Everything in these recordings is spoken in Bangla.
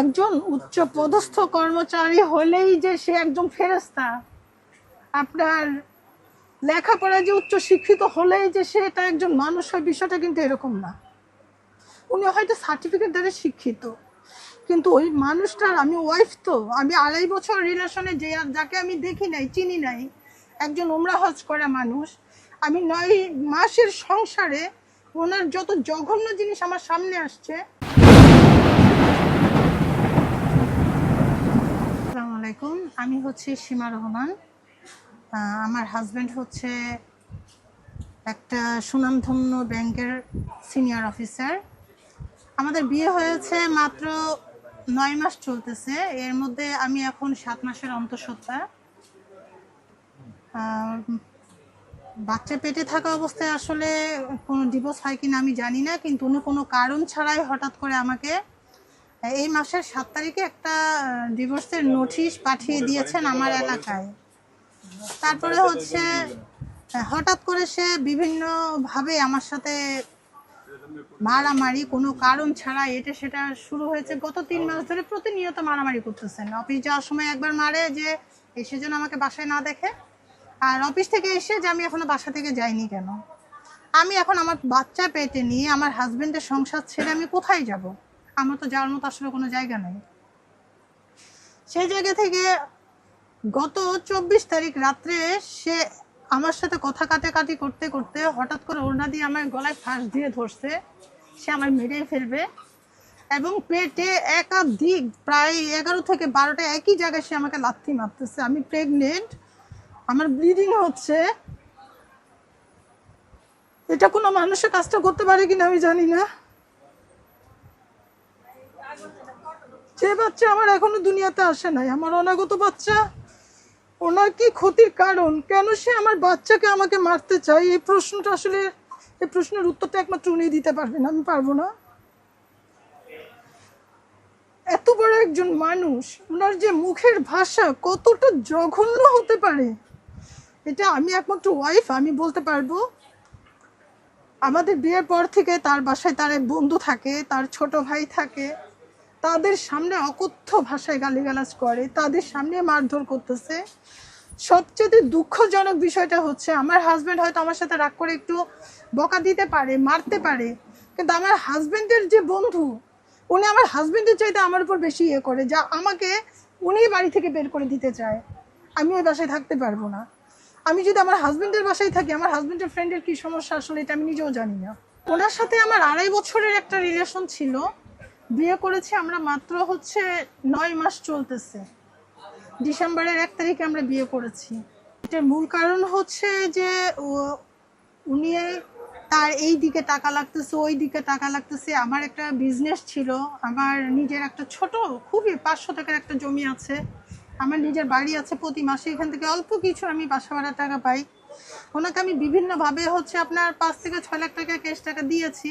একজন উচ্চ পদস্থ কর্মচারী হলেই যে সে একজন ফেরেস্তা আপনার লেখাপড়া যে উচ্চ শিক্ষিত হলেই যে সে এটা একজন মানুষ হয়, বিষয়টা কিন্তু এরকম না। উনি হয়তো সার্টিফিকেট দ্বারা শিক্ষিত, কিন্তু ওই মানুষটার আমি ওয়াইফ তো, আমি আড়াই বছর রিলেশনে যে আর যাকে আমি দেখি নাই, চিনি নাই, একজন উমরা হজ করা মানুষ, আমি নয় মাসের সংসারে ওনার যত জঘন্য জিনিস আমার সামনে আসছে আলাইকুম। আমি হচ্ছে সীমা রহমান। আমার হাজব্যান্ড হচ্ছে একটা সুনামধন্য ব্যাংকের সিনিয়র অফিসার আমাদের বিয়ে হয়েছে মাত্র নয় মাস চলতেছে। এর মধ্যে আমি এখন সাত মাসের অন্তঃসত্ত্বা। বাচ্চা পেটে থাকা অবস্থায় আসলে কোনো ডিভোর্স হয় কিনা আমি জানি না, কিন্তু উনি কোনো কারণ ছাড়াই হঠাৎ করে আমাকে এই মাসের সাত তারিখে একটা ডিভোর্সের নোটিশ পাঠিয়ে দিয়েছেন আমার এলাকায়। তারপরে হচ্ছে হঠাৎ করে সে বিভিন্নভাবে আমার সাথে মারামারি কোনো কারণ ছাড়া এটা সেটা শুরু হয়েছে গত তিন মাস ধরে প্রতিনিয়ত মারামারি করতেছেন। অফিস যাওয়ার সময় একবার মারে যে এসে যেন আমাকে বাসায় না দেখে আর অফিস থেকে এসে যে আমি এখনও বাসা থেকে যাইনি কেন? আমি এখন আমার বাচ্চা পেটে নিয়ে আমার হাজবেন্ডের সংসার ছেড়ে আমি কোথায় যাব? আমার তো যাওয়ার মতো আসলে কোনো জায়গা নেই। সেই জায়গা থেকে গত চব্বিশ তারিখ রাত্রে সে আমার সাথে কথা কাটাকাটি করতে করতে হঠাৎ করে ওড়না দিয়ে আমার গলায় ফাঁস দিয়ে ধরছে। সে আমার মেরে ফেলবে এবং পেটে একাধিক প্রায় এগারো থেকে বারোটা একই জায়গায় সে আমাকে লাথি মারতেছে। আমি প্রেগনেন্ট আমার ব্লিডিং হচ্ছে। এটা কোনো মানুষের কাজটা করতে পারে কিনা আমি জানি না। যে বাচ্চা আমার এখনও দুনিয়াতে আসে নাই, আমার অনাগত বাচ্চা, ওনার কি ক্ষতির কারণ? কেন সে আমার বাচ্চাকে আমাকে মারতে চায়? এই প্রশ্নটা আসলে, এই প্রশ্নের উত্তরটা একমাত্র উনি দিতে পারবেন, আমি পারব না। এত বড় একজন মানুষ, ওনার যে মুখের ভাষা কতটা জঘন্য হতে পারে, এটা আমি একমাত্র ওয়াইফ আমি বলতে পারব। আমাদের বিয়ের পর থেকে তার বাসায় তার এক বন্ধু থাকে, তার ছোট ভাই থাকে। তাদের সামনে অকথ্য ভাষায় গালিগালাজ করে, তাদের সামনে মারধর করতেছে। সবচেয়ে দুঃখজনক বিষয়টা হচ্ছে, আমার হাজবেন্ড হয়তো আমার সাথে রাগ করে একটু বকা দিতে পারে, মারতে পারে, কিন্তু আমার হাজবেন্ডের যে বন্ধু, উনি আমার হাজবেন্ডের চাইতে আমার উপর বেশি ইয়ে করে, যা আমাকে উনি বাড়ি থেকে বের করে দিতে চায়। আমি ওই বাসায় থাকতে পারব না। আমি যদি আমার হাজবেন্ডের বাসায় থাকি, আমার হাজব্যান্ডের ফ্রেন্ডের কী সমস্যা? আসলে এটা আমি নিজেও জানি না। ওনার সাথে আমার আড়াই বছরের একটা রিলেশন ছিল। বিয়ে করেছি, আমরা মাত্র হচ্ছে নয় মাস চলতেছে। ডিসেম্বরের এক তারিখে আমরা বিয়ে করেছি। এটার মূল কারণ হচ্ছে যে উনি তার এই দিকে টাকা লাগতেছে, ওই দিকে টাকা লাগতেছে। আমার একটা বিজনেস ছিল, আমার নিজের একটা ছোট, খুবই পাঁচশো টাকার একটা জমি আছে। আমার নিজের বাড়ি আছে প্রতি মাসে, এখান থেকে অল্প কিছু আমি বাসা ভাড়া টাকা পাই। ওনাকে আমি বিভিন্নভাবে হচ্ছে আপনার পাঁচ থেকে ছয় লাখ টাকা ক্যাশ টাকা দিয়েছি।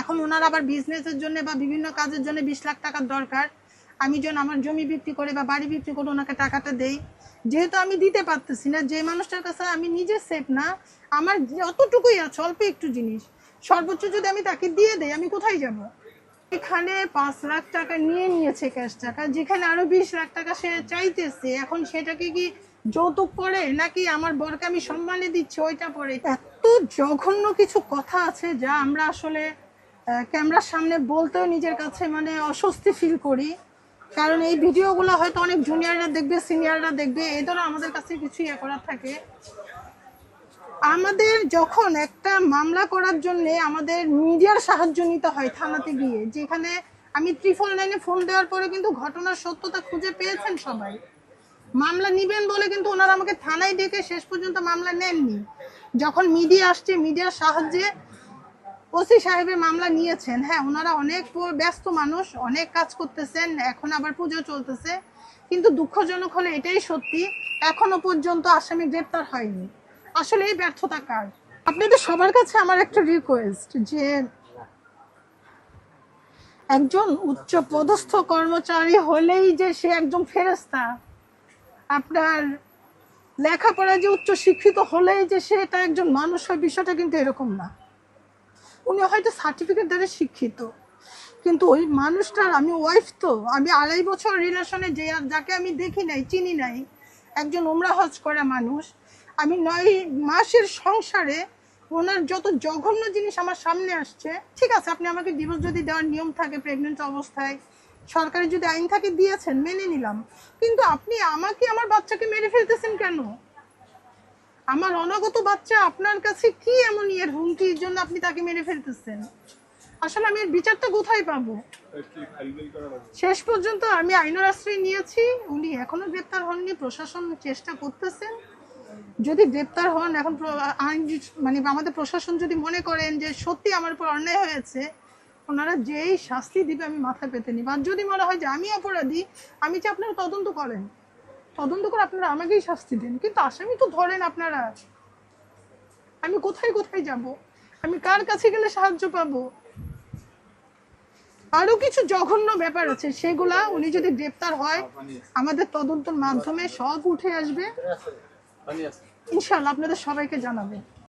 এখন ওনার আবার বিজনেসের জন্য বা বিভিন্ন কাজের জন্য বিশ লাখ টাকার দরকার। আমি যেন আমার জমি বিক্রি করে বা বাড়ি বিক্রি করে ওনাকে টাকাটা দেই, যেহেতু আমি দিতে পারতেছি না, যে মানুষটার কাছে আমি নিজে সেফ না, আমার যতটুকুই আছে, অল্প একটু জিনিস। সর্বোচ্চ যদি আমি তাকে দিয়ে দেই, আমি কোথায় যাব? এখানে পাঁচ লাখ টাকা নিয়ে নিয়েছে ক্যাশ টাকা, যেখানে আরও বিশ লাখ টাকা সে চাইতেছে। এখন সেটাকে কি যৌতুক পড়ে, নাকি আমার বরকে আমি সম্মানে দিচ্ছি? ওইটা পড়ে। এত জঘন্য কিছু কথা আছে যা আমরা আসলে ক্যামেরার সামনে বলতেও নিজের কাছে মানে অস্বস্তি ফিল করি। কারণ এই ভিডিওগুলো হয়তো অনেক জুনিয়ররা দেখবে সিনিয়ররা দেখবে, এই ধরো আমাদের কাছে কিছু ইয়ে করার থাকে। আমাদের যখন একটা মামলা করার জন্য আমাদের মিডিয়ার সাহায্য নিতে হয় থানাতে গিয়ে, যেখানে আমি ত্রিফল লাইনে ফোন দেওয়ার পরে কিন্তু ঘটনার সত্যতা খুঁজে পেয়েছেন সবাই। মামলা নিবেন বলে কিন্তু ওনারা আমাকে থানায় ডেকে শেষ পর্যন্ত মামলা নেননি। যখন মিডিয়া আসছে মিডিয়ার সাহায্যে ওসি সাহেবের মামলা নিয়েছেন। হ্যাঁ ওনারা অনেক ব্যস্ত মানুষ, অনেক কাজ করতেছেন, এখন আবার পুজো চলতেছে। কিন্তু দুঃখজনক হলে এটাই সত্যি, এখনও পর্যন্ত আসামি গ্রেপ্তার হয়নি। আসলে এই ব্যর্থতা কার? আপনাদের সবার কাছে আমার একটা রিকোয়েস্ট যে একজন উচ্চ পদস্থ কর্মচারী হলেই যে সে একজন ফেরেস্তা আপনার লেখাপড়া যে উচ্চ শিক্ষিত হলেই যে সে এটা একজন মানুষ হয়, বিষয়টা কিন্তু এরকম না। উনি হয়তো সার্টিফিকেট দ্বারা শিক্ষিত। কিন্তু ওই মানুষটার, আমি ওয়াইফ তো, আমি আড়াই বছর রিলেশনে যে যাকে আমি দেখি নাই, চিনি নাই, একজন উমরা হজ করা মানুষ, আমি নয় মাসের সংসারে ওনার যত জঘন্য জিনিস আমার সামনে আসছে, ঠিক আছে, আপনি আমাকে ডিভোর্স যদি দেওয়ার নিয়ম থাকে প্রেগনেন্ট অবস্থায় সরকারি যদি আইন থাকে দিয়েছেন, মেনে নিলাম। কিন্তু আপনি আমাকে, আমার বাচ্চাকে মেরে ফেলতেছেন কেন? আমার অনাগত বাচ্চা আপনার কাছে কি এমন ইয়ের হুমকির জন্য আপনি তাকে মেরে ফেলতেছেন? আসলে আমি এর বিচারটা কোথায় পাবো? শেষ পর্যন্ত আমি আইনের আশ্রয় নিয়েছি, উনি এখনও গ্রেপ্তার হননি, প্রশাসন চেষ্টা করতেছেন যদি গ্রেপ্তার হন, এখন আইন মানে আমাদের প্রশাসন যদি মনে করেন যে সত্যি আমার উপর অন্যায় হয়েছে, ওনারা যেই শাস্তি দিবে আমি মাথায় পেতে নিব। আর যদি মনে হয় যে আমি অপরাধী, আমি যে আপনারা তদন্ত করেন। তদন্ত করে আপনারা আমাকেই শাস্তি দেন। কিন্তু আসামি তো ধরেন আপনারা। আমি কোথায় কোথায় যাব? আমি কার কাছে গেলে সাহায্য পাবো? আরও কিছু জঘন্য ব্যাপার আছে সেগুলা উনি যদি গ্রেপ্তার হয় আমাদের তদন্তের মাধ্যমে সব উঠে আসবে। ইনশাল্লাহ আপনাদের সবাইকে জানাবে।